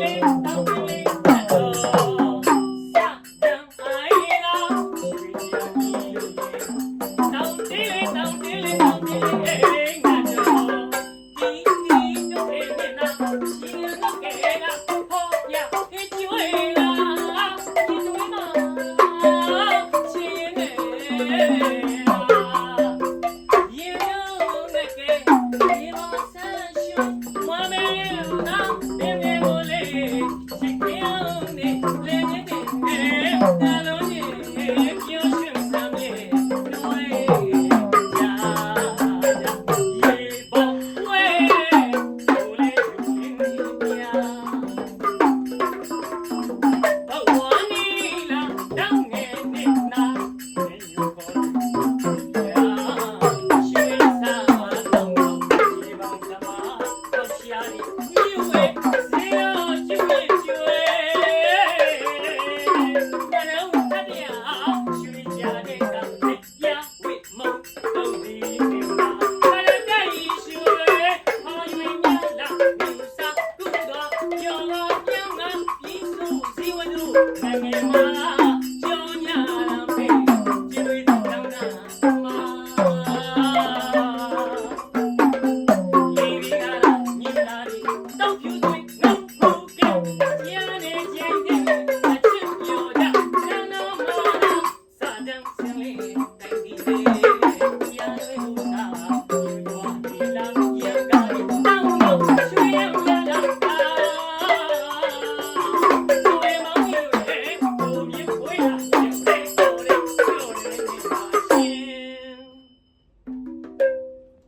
Hey! ရှာရီမြေဝဲစေရောကျွေးကျွေးတရုံတတရားရွှေကြတဲ့ကံနဲ့ရဝိမုံတုံးဒီမြေလာခရကဲရွှေဟောရွေမြလာမြူစာကုတော်ကျော်ပြောင်းငါပြီးစုစည်းဝနုနိုင်ငံမှာ